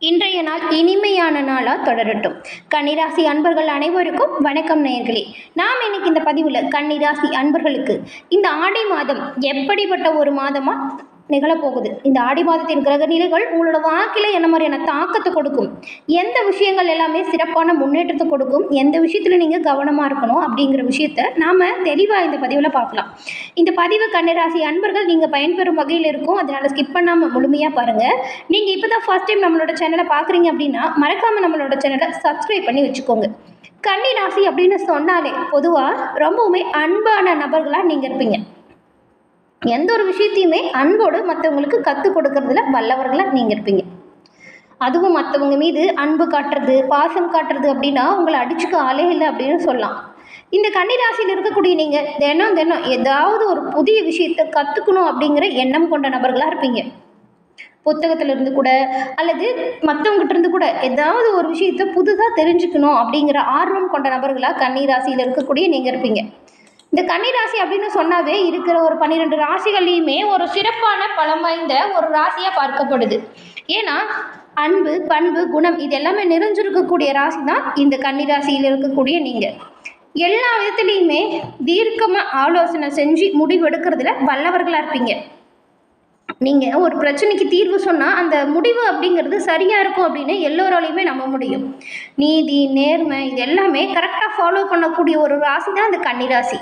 இன்றைய நாள் இனிமையான நாளாக தொடரட்டும். கன்னிராசி அன்பர்கள் அனைவருக்கும் வணக்கம் நேயர்களே. நாம் இன்னைக்கு இந்த பதிவில் கன்னிராசி அன்பர்களுக்கு இந்த ஆடி மாதம் எப்படிப்பட்ட ஒரு மாதமாக நிகழப்போகுது. இந்த ஆடி மாதத்தின் கிரக நிலைகள் உங்களோட வாழ்க்கையில் என்ன மாதிரியான தாக்கத்தை கொடுக்கும்? எந்த விஷயங்கள் எல்லாமே சிறப்பான முன்னேற்றத்தை கொடுக்கும்? எந்த விஷயத்தில் நீங்கள் கவனமாக இருக்கணும்? அப்படிங்கிற விஷயத்த நாம் தெளிவாக இந்த பதிவில் பார்க்கலாம். இந்த பதிவு கன்னிராசி அன்பர்கள் நீங்கள் பயன்பெறும் வகையில் இருக்கும். அதனால் ஸ்கிப் பண்ணாமல் முழுமையாக பாருங்கள் நீங்கள் இப்போ தான் ஃபர்ஸ்ட் டைம் நம்மளோட சேனலை பார்க்குறீங்க அப்படின்னா மறக்காமல் நம்மளோட சேனலை சப்ஸ்கிரைப் பண்ணி வச்சுக்கோங்க. கன்னி ராசி அப்படின்னு சொன்னாலே பொதுவாக ரொம்பவுமே அன்பான நபர்களாக நீங்கள் இருப்பீங்க. எந்த ஒரு விஷயத்தையுமே அன்போடு மற்றவங்களுக்கு கற்றுக் கொடுக்கறதுல வல்லவர்களாக நீங்கள் இருப்பீங்க. அதுவும் மற்றவங்க மீது அன்பு காட்டுறது பாசம் காட்டுறது அப்படின்னா உங்களை அடிச்சுக்க ஆளே இல்லை அப்படின்னு சொல்லலாம். இந்த கன்னிராசியில் இருக்கக்கூடிய நீங்கள் தினம் தினம் ஏதாவது ஒரு புதிய விஷயத்தை கற்றுக்கணும் அப்படிங்கிற எண்ணம் கொண்ட நபர்களாக இருப்பீங்க. புத்தகத்துல இருந்து கூட அல்லது மற்றவங்ககிட்ட இருந்து கூட ஏதாவது ஒரு விஷயத்தை புதுசாக தெரிஞ்சுக்கணும் அப்படிங்கிற ஆர்வம் கொண்ட நபர்களாக கன்னிராசியில் இருக்கக்கூடிய நீங்கள் இருப்பீங்க. இந்த கன்னிராசி அப்படின்னு சொன்னாவே இருக்கிற ஒரு பன்னிரெண்டு ராசிகள்லையுமே ஒரு சிறப்பான பலம் வாய்ந்த ஒரு ராசியாக பார்க்கப்படுது. ஏன்னா அன்பு பண்பு குணம் இது எல்லாமே நிறைஞ்சிருக்கக்கூடிய ராசி தான் இந்த கன்னிராசியில் இருக்கக்கூடிய நீங்கள் எல்லா விதத்துலேயுமே தீர்க்கமாக ஆலோசனை செஞ்சு முடிவெடுக்கிறதுல வல்லவர்களாக இருப்பீங்க. நீங்கள் ஒரு பிரச்சனைக்கு தீர்வு சொன்னால் அந்த முடிவு அப்படிங்கிறது சரியாக இருக்கும் அப்படின்னு எல்லோராலையுமே நம்ப முடியும். நீதி நேர்மை இது எல்லாமே கரெக்டாக ஃபாலோ பண்ணக்கூடிய ஒரு ராசி தான் இந்த கன்னிராசி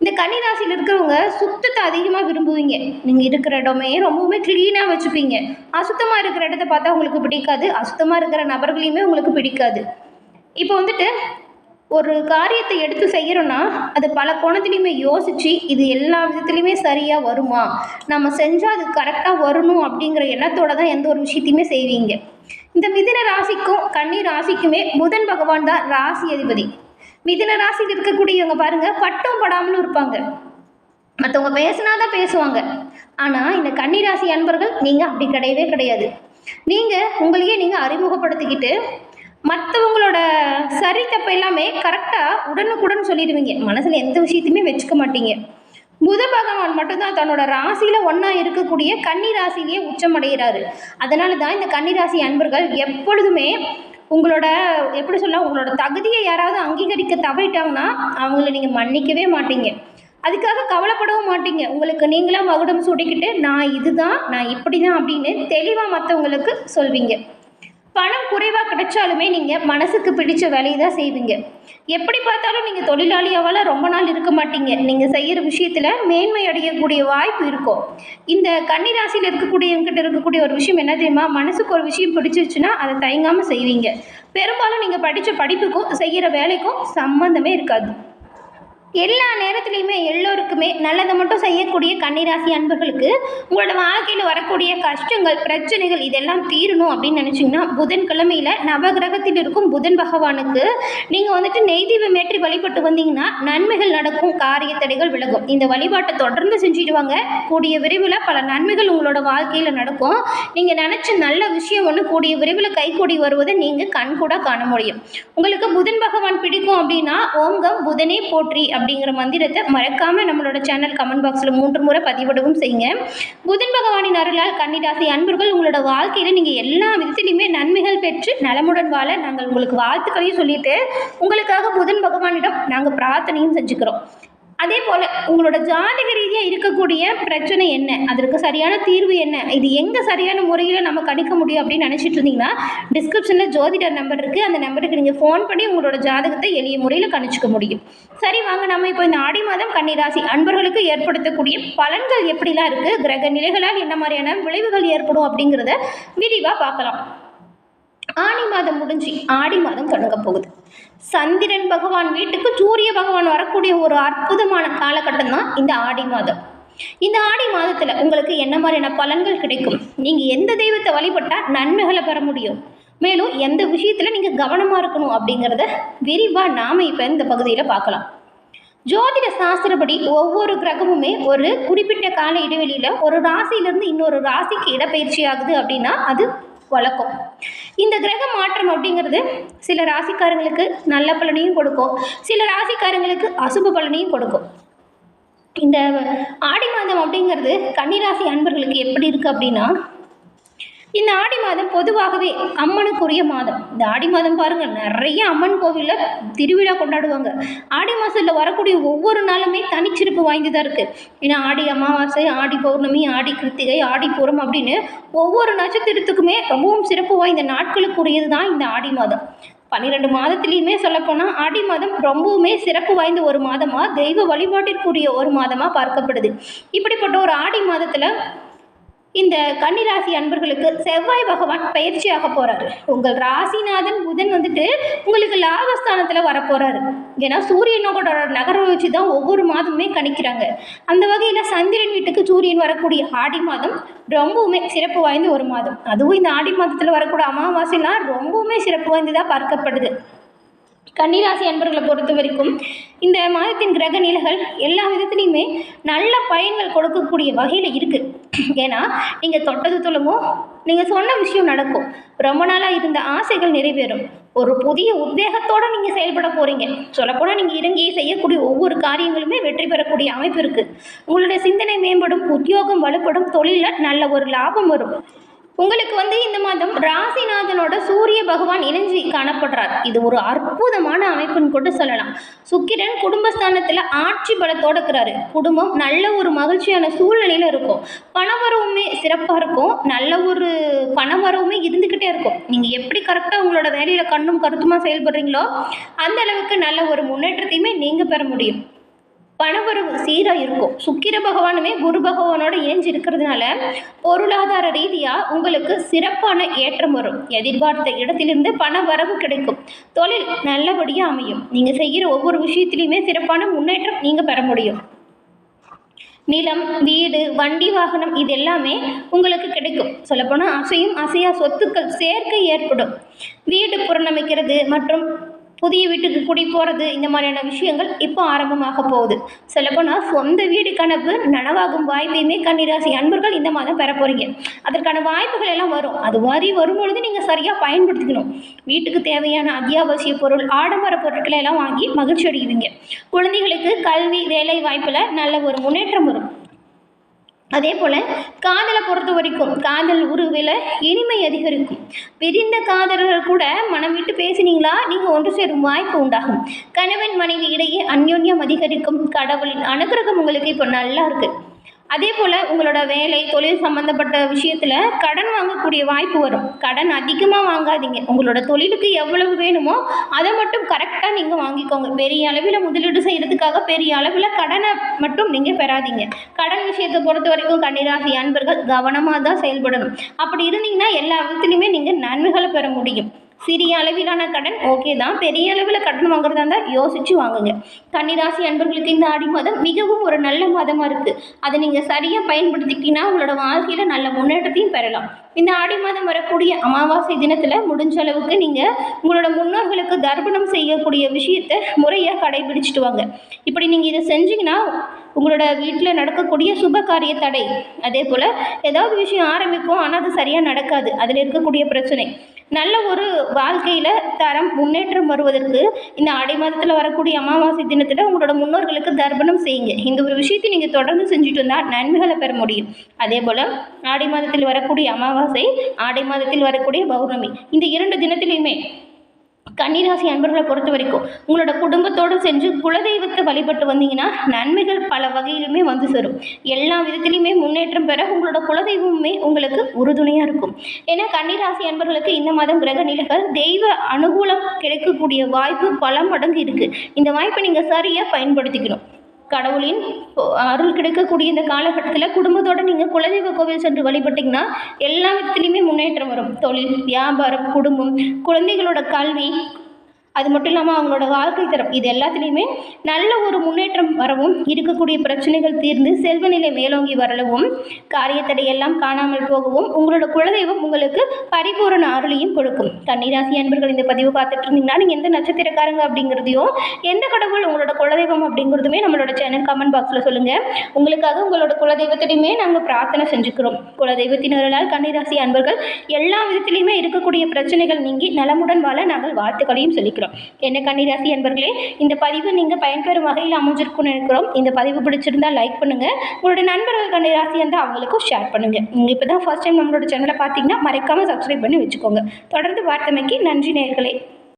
இந்த கன்னிராசியில் இருக்கிறவங்க சுத்தத்தை அதிகமாக விரும்புவீங்க. நீங்கள் இருக்கிற இடமே ரொம்பவுமே க்ளீனாக வச்சுப்பீங்க. அசுத்தமாக இருக்கிற இடத்த பார்த்தா உங்களுக்கு பிடிக்காது. அசுத்தமாக இருக்கிற நபர்களையுமே உங்களுக்கு பிடிக்காது. இப்போ வந்துட்டு ஒரு காரியத்தை எடுத்து செய்கிறோன்னா அது பல கோணத்துலையுமே யோசித்து இது எல்லா விதத்துலையுமே சரியாக வருமா? நம்ம செஞ்சால் அது கரெக்டாக வரணும் அப்படிங்கிற எண்ணத்தோட தான் எந்த ஒரு விஷயத்தையுமே செய்வீங்க. இந்த மிதின ராசிக்கும் கன்னி ராசிக்குமே புதன் பகவான் தான் ராசி அதிபதி. மிதுன ராசியில் இருக்கக்கூடியவங்க பாருங்க பட்டம் படாமலும் இருப்பாங்க. மற்றவங்க பேசினா தான் பேசுவாங்க. ஆனால் இந்த கன்னிராசி அன்பர்கள் நீங்கள் அப்படி கிடையவே கிடையாது. நீங்கள் உங்களையே நீங்கள் அறிமுகப்படுத்திக்கிட்டு மற்றவங்களோட சரி தப்பு எல்லாமே கரெக்டாக உடனுக்குடன் சொல்லிடுவீங்க. மனசில் எந்த விஷயத்தையுமே வச்சுக்க மாட்டீங்க. புத பகவான் மட்டும்தான் தன்னோட ராசியில் ஒன்றா இருக்கக்கூடிய கன்னி ராசியிலேயே உச்சமடைகிறாரு அதனால தான் இந்த கன்னிராசி அன்பர்கள் எப்பொழுதுமே உங்களோட எப்படி சொல்ல உங்களோட தகுதியை யாராவது அங்கீகரிக்க தவறிட்டாங்கன்னா அவங்கள நீங்கள் மன்னிக்கவே மாட்டீங்க. அதுக்காக கவலைப்படவும் மாட்டீங்க. உங்களுக்கு நீங்களாக மகுடம் சூடிக்கிட்டு நான் இதுதான் நான் இப்படி தான் அப்படின்னு தெளிவாக மற்றவங்களுக்கு சொல்வீங்க. பணம் குறைவாக கிடைச்சாலுமே நீங்கள் மனசுக்கு பிடிச்ச வேலையை தான் செய்வீங்க. எப்படி பார்த்தாலும் நீங்கள் தொழிலாளியாவால் ரொம்ப நாள் இருக்க மாட்டீங்க. நீங்கள் செய்கிற விஷயத்தில் மேன்மை அடையக்கூடிய வாய்ப்பு இருக்கும். இந்த கன்னிராசியில் இருக்கக்கூடியவங்கிட்ட இருக்கக்கூடிய ஒரு விஷயம் என்ன தெரியுமா? மனசுக்கு ஒரு விஷயம் பிடிச்சிருச்சுன்னா அதை தயங்காமல் செய்வீங்க. பெரும்பாலும் நீங்கள் படித்த படிப்புக்கும் செய்கிற வேலைக்கும் சம்மந்தமே இருக்காது. எல்லா நேரத்துலையுமே எல்லோரும் நல்லதை மட்டும் செய்யக்கூடிய கன்னிராசி அன்பர்களுக்கு உங்களோட வாழ்க்கையில் வரக்கூடிய கஷ்டங்கள் பிரச்சனைகள் இதெல்லாம் தீரணும் அப்படின்னு நினச்சிங்கன்னா புதன்கிழமையில் நவகிரகத்தில் இருக்கும் புதன் பகவானுக்கு நீங்கள் வந்துட்டு நெய்தீபம் ஏற்றி வழிபட்டு வந்தீங்கன்னா நன்மைகள் நடக்கும் காரிய தடைகள் விலகும். இந்த வழிபாட்டை தொடர்ந்து செஞ்சுட்டு வாங்க. கூடிய விரைவில் பல நன்மைகள் உங்களோட வாழ்க்கையில் நடக்கும். நீங்கள் நினச்ச நல்ல விஷயம் ஒன்று கூடிய விரைவில் கைகூடி வருவதை நீங்கள் கண்கூட காண முடியும். உங்களுக்கு புதன் பகவான் பிடிக்கும் அப்படின்னா ஓங்கம் புதனே போற்றி அப்படிங்கிற மந்திரத்தை மறக்காமல் நம்மளோட சேனல் கமெண்ட் பாக்ஸில் மூன்று முறை பதிவிடவும் செய்யுங்க. புதன் பகவானின் அருளால் கன்னிராசி அன்பர்கள் உங்களோட வாழ்க்கையில் நீங்கள் எல்லா விதத்திலையுமே நன்மைகள் பெற்று நலமுடன் வாழ நாங்கள் உங்களுக்கு வாழ்த்துக்களையும் சொல்லிட்டு உங்களுக்காக புதன் பகவானிடம் நாங்கள் பிரார்த்தனையும் செஞ்சுக்கிறோம். அதே போல் உங்களோட ஜாதக ரீதியாக இருக்கக்கூடிய பிரச்சனை என்ன? அதற்கு சரியான தீர்வு என்ன? இது எங்கே சரியான முறையில் நம்ம கணிக்க முடியும் அப்படின்னு நினச்சிட்டு இருந்தீங்கன்னா டிஸ்கிரிப்ஷனில் ஜோதிடர் நம்பர் இருக்குது அந்த நம்பருக்கு நீங்கள் ஃபோன் பண்ணி உங்களோட ஜாதகத்தை எளிய முறையில் கணிச்சிக்க முடியும். சரி வாங்க. நம்ம இப்போ இந்த ஆடி மாதம் கன்னிராசி அன்பர்களுக்கு ஏற்படுத்தக்கூடிய பலன்கள் எப்படிலாம் இருக்குது கிரக நிலைகளால் என்ன மாதிரியான விளைவுகள் ஏற்படும் அப்படிங்கிறத விரிவாக பார்க்கலாம். ஆனி மாதம் முடிஞ்சு ஆடி மாதம் தொடங்க போகுது. சந்திரன் பகவான் வீட்டுக்கு சூரிய பகவான் வரக்கூடிய ஒரு அற்புதமான காலகட்டம் தான் இந்த ஆடி மாதம். இந்த ஆடி மாதத்தில் உங்களுக்கு என்ன மாதிரியான பலன்கள் கிடைக்கும்? நீங்கள் எந்த தெய்வத்தை வழிபட்டால் நன்மைகளை பெற முடியும்? மேலும் எந்த விஷயத்தில் நீங்கள் கவனமாக இருக்கணும் அப்படிங்கிறத விரிவாக நாம் இப்போ இந்த பகுதியில் பார்க்கலாம். ஜோதிட சாஸ்திரப்படி ஒவ்வொரு கிரகமுமே ஒரு குறிப்பிட்ட கால இடைவெளியில் ஒரு ராசியிலிருந்து இன்னொரு ராசிக்கு இடப்பெயர்ச்சி ஆகுது அப்படின்னா அது வழக்கம். இந்த கிரக மாற்றம் அப்படிங்கிறது சில ராசிக்காரங்களுக்கு நல்ல பலனையும் கொடுக்கும். சில ராசிக்காரங்களுக்கு அசுப பலனையும் கொடுக்கும். இந்த ஆடி மாதம் அப்படிங்கிறது கன்னிராசி அன்பர்களுக்கு எப்படி இருக்குது அப்படின்னா இந்த ஆடி மாதம் பொதுவாகவே அம்மனுக்குரிய மாதம். இந்த ஆடி மாதம் பாருங்க நிறைய அம்மன் கோவிலில் திருவிழா கொண்டாடுவாங்க. ஆடி மாதத்தில் வரக்கூடிய ஒவ்வொரு நாளுமே தனிச்சிறப்பு வாய்ந்ததாக இருக்குது ஏன்னா ஆடி அமாவாசை ஆடி பௌர்ணமி ஆடி கிருத்திகை ஆடி பூரம் அப்படின்னு ஒவ்வொரு நட்சத்திரத்துக்குமே ரொம்பவும் சிறப்பு வாய்ந்த நாட்களுக்குரியது தான் இந்த ஆடி மாதம். பன்னிரெண்டு மாதத்துலேயுமே சொல்லப்போனால் ஆடி மாதம் ரொம்பவுமே சிறப்பு வாய்ந்த ஒரு மாதமாக தெய்வ வழிபாட்டிற்குரிய ஒரு மாதமாக பார்க்கப்படுது. இப்படிப்பட்ட ஒரு ஆடி மாதத்தில் இந்த கன்னிராசி அன்பர்களுக்கு செவ்வாய் பகவான் பயிற்சியாக போறாரு. உங்கள் ராசிநாதன் புதன் வந்துட்டு உங்களுக்கு லாபஸ்தானத்தில் வரப்போறாரு. ஏன்னா சூரியனோட நகர வச்சு தான் ஒவ்வொரு மாதமுமே கணிக்கிறாங்க. அந்த வகையில் சந்திரன் வீட்டுக்கு சூரியன் வரக்கூடிய ஆடி மாதம் ரொம்பவுமே சிறப்பு வாய்ந்த ஒரு மாதம். அதுவும் இந்த ஆடி மாதத்தில் வரக்கூடிய அமாவாசைலாம் ரொம்பவுமே சிறப்பு வாய்ந்ததாக பார்க்கப்படுது. கன்னிராசி அன்பர்களை பொறுத்த வரைக்கும் இந்த மாதத்தின் கிரக நிலைகள் எல்லா விதத்துலேயுமே நல்ல பயன்கள் கொடுக்கக்கூடிய வகையில் இருக்குது ஏன்னா நீங்கள் தொட்டது துளமோ நீங்கள் சொன்ன விஷயம் நடக்கும். ரொம்ப நாளாக இருந்த ஆசைகள் நிறைவேறும். ஒரு புதிய உத்வேகத்தோடு நீங்கள் செயல்பட போகிறீங்க சொல்லப்போனால் நீங்கள் இறங்கி செய்யக்கூடிய ஒவ்வொரு காரியங்களுமே வெற்றி பெறக்கூடிய அமைப்பு இருக்குது உங்களுடைய சிந்தனை மேம்படும் உத்தியோகம் வலுப்படும் தொழிலில் நல்ல ஒரு லாபம் வரும். உங்களுக்கு வந்து இந்த மாதம் ராசிநாதனோட சூரிய பகவான் இணைஞ்சு காணப்படுறார். இது ஒரு அற்புதமான அமைப்புன்னு கூட சொல்லலாம். சுக்கிரன் குடும்பஸ்தானத்தில் ஆட்சி பலத்தோட இருக்கிறாரு. குடும்பம் நல்ல ஒரு மகிழ்ச்சியான சூழ்நிலையில் இருக்கும். பணவரவுமே சிறப்பாக இருக்கும். நல்ல ஒரு பணவரவுமே இருந்துக்கிட்டே இருக்கும். நீங்கள் எப்படி கரெக்டாக உங்களோட வேலையில் கண்ணும் கருத்துமாக செயல்படுறீங்களோ அந்த அளவுக்கு நல்ல ஒரு முன்னேற்றத்தையுமே நீங்கள் பெற முடியும். பணவரவு சீராக இருக்கும். சுக்கிர பகவானுமே குரு பகவானோட இணைஞ்சு இருக்கிறதுனால பொருளாதார ரீதியாக உங்களுக்கு சிறப்பான ஏற்றம் வரும். எதிர்பார்த்த இடத்திலிருந்து பண வரவு கிடைக்கும். தொழில் நல்லபடியாக அமையும். நீங்கள் செய்கிற ஒவ்வொரு விஷயத்துலையுமே சிறப்பான முன்னேற்றம் நீங்கள் பெற முடியும். நிலம் வீடு வண்டி வாகனம் இது எல்லாமே உங்களுக்கு கிடைக்கும். சொல்லப்போனால் அசையும் அசையா சொத்துக்கள் சேர்க்கை ஏற்படும். வீடு புறணமைக்கிறது மற்றும் புதிய வீட்டுக்கு குடி போகிறது இந்த மாதிரியான விஷயங்கள் இப்போ ஆரம்பமாக போகுது. சொல்லப்போனால் சொந்த வீடு கனவு நனவாகும் வாய்ப்பையுமே கன்னிராசி அன்பர்கள் இந்த மாதம் பெற போகிறீங்க அதற்கான வாய்ப்புகள் எல்லாம் வரும். அது மாதிரி வரும்பொழுது நீங்கள் சரியாக பயன்படுத்திக்கணும். வீட்டுக்கு தேவையான அத்தியாவசிய பொருள் ஆடம்பர பொருட்களை எல்லாம் வாங்கி மகிழ்ச்சி அடைவீங்க. குழந்தைகளுக்கு கல்வி வேலை வாய்ப்பில் நல்ல ஒரு முன்னேற்றம் வரும். அதே போல் காதலை பொறுத்த வரைக்கும் காதல் உருவில் இனிமை அதிகரிக்கும். பிரிந்த காதலர்கள் கூட மனம் விட்டு பேசினீங்களா? நீங்கள் ஒன்று சேரும் வாய்ப்பு உண்டாகும். கணவன் மனைவி இடையே அந்யோன்யம் அதிகரிக்கும். கடவுளின் அனுகிரகம் உங்களுக்கு இப்போ நல்லா இருக்குது அதே போல் உங்களோட வேலை தொழில் சம்மந்தப்பட்ட விஷயத்தில் கடன் வாங்கக்கூடிய வாய்ப்பு வரும். கடன் அதிகமாக வாங்காதீங்க. உங்களோட தொழிலுக்கு எவ்வளவு வேணுமோ அதை மட்டும் கரெக்டாக நீங்கள் வாங்கிக்கோங்க. பெரிய அளவில் முதலீடு செய்கிறதுக்காக பெரிய அளவில் கடனை மட்டும் நீங்கள் பெறாதீங்க. கடன் விஷயத்தை பொறுத்த வரைக்கும் கன்னிராசி அன்பர்கள் கவனமாக தான் செயல்படணும். அப்படி இருந்தீங்கன்னா எல்லா விதத்துலையுமே நீங்கள் நன்மைகளை பெற முடியும். சிறிய அளவிலான கடன் ஓகே தான். பெரிய அளவில் கடன் வாங்குறதா இருந்தால் யோசிச்சு வாங்குங்க. கன்னிராசி அன்பர்களுக்கு இந்த ஆடி மாதம் மிகவும் ஒரு நல்ல மாதமாக இருக்குது அதை நீங்கள் சரியாக பயன்படுத்திக்கிட்டீங்கன்னா உங்களோட வாழ்க்கையில் நல்ல முன்னேற்றத்தையும் பெறலாம். இந்த ஆடி மாதம் வரக்கூடிய அமாவாசை தினத்தில் முடிஞ்ச அளவுக்கு நீங்கள் உங்களோட முன்னோர்களுக்கு தர்ப்பணம் செய்யக்கூடிய விஷயத்தை முறையாக கடைபிடிச்சிட்டு வாங்க. இப்படி நீங்கள் இதை செஞ்சீங்கன்னா உங்களோட வீட்டில் நடக்கக்கூடிய சுப காரிய தடை அதே போல் ஏதாவது விஷயம் ஆரம்பிப்போம் ஆனால் அது சரியாக நடக்காது. அதில் இருக்கக்கூடிய பிரச்சனை. நல்ல ஒரு வாழ்க்கையில் தரம் முன்னேற்றம் வருவதற்கு இந்த ஆடி மாதத்தில் வரக்கூடிய அமாவாசை தினத்தில் உங்களோட முன்னோர்களுக்கு தர்ப்பணம் செய்யுங்க. இந்த ஒரு விஷயத்தை நீங்கள் தொடர்ந்து செஞ்சுட்டு வந்தால் நன்மைகளை பெற முடியும். அதே போல் ஆடி மாதத்தில் வரக்கூடிய அமாவாசை ஆடி மாதத்தில் வரக்கூடிய பௌர்ணமி. இந்த இரண்டு தினத்திலையுமே கன்னிராசி அன்பர்களை பொறுத்த வரைக்கும் உங்களோட குடும்பத்தோடு சென்று குலதெய்வத்தை வழிபட்டு வந்தீங்கன்னா நன்மைகள் பல வகையிலுமே வந்து சேரும். எல்லா விதத்திலையுமே முன்னேற்றம் பெற உங்களோட குலதெய்வமுமே உங்களுக்கு உறுதுணையாக இருக்கும். ஏன்னா கன்னிராசி அன்பர்களுக்கு இந்த மாதம் கிரக நிலைகள் தெய்வ அனுகூலம் கிடைக்கக்கூடிய வாய்ப்பு பல மடங்கு இருக்குது இந்த வாய்ப்பை நீங்கள் சரியாக பயன்படுத்திக்கணும். கடவுளின் அருள் கிடைக்கக்கூடிய இந்த காலகட்டத்தில் குடும்பத்தோட நீங்கள் குலதெய்வ கோவில் சென்று வழிபட்டிங்கன்னா எல்லா விதத்துலேயுமே முன்னேற்றம் வரும். தொழில் வியாபாரம் குடும்பம் குழந்தைகளோட கல்வி அது மட்டும் இல்லாமல் அவங்களோட வாழ்க்கை தரம் இது எல்லாத்துலேயுமே நல்ல ஒரு முன்னேற்றம் வரவும் இருக்கக்கூடிய பிரச்சனைகள் தீர்ந்து செல்வநிலை மேலோங்கி வரலவும் காரியத்தடை எல்லாம் காணாமல் போகவும் உங்களோட குலதெய்வம் உங்களுக்கு பரிபூரண அருளையும் கொடுக்கும். கன்னிராசி அன்பர்கள் இந்த பதிவு பார்த்துட்டு இருந்தீங்கன்னா நீங்கள் எந்த நட்சத்திரக்காரங்க அப்படிங்கிறதையும் எந்த கடவுள் உங்களோட குலதெய்வம் அப்படிங்கிறதுமே நம்மளோட சேனல் கமெண்ட் பாக்ஸில் சொல்லுங்கள் உங்களுக்காக உங்களோட குலதெய்வத்திலையுமே நாங்கள் பிரார்த்தனை செஞ்சுக்கிறோம். குலதெய்வத்தினர்களால் கன்னிராசி அன்பர்கள் எல்லா விதத்திலையுமே இருக்கக்கூடிய பிரச்சனைகள் நீங்கி நலமுடன் வாழ நாங்கள் வாழ்த்துக்களையும் சொல்லிக்கிறோம். சொல்கிறோம் என்ன கன்னிராசி அன்பர்களே இந்த பதிவு நீங்கள் பயன்பெறும் வகையில் அமைஞ்சிருக்கும்னு நினைக்கிறோம். இந்த பதிவு பிடிச்சிருந்தா லைக் பண்ணுங்கள் உங்களோட நண்பர்கள் கன்னிராசி இருந்தால் அவங்களுக்கும் ஷேர் பண்ணுங்கள் நீங்கள் இப்போ தான் ஃபர்ஸ்ட் டைம் நம்மளோட சேனலை பார்த்தீங்கன்னா மறக்காமல் சப்ஸ்கிரைப் பண்ணி வச்சுக்கோங்க. தொடர்ந்து வார்த்தமைக்கு நன்றி நேர்களே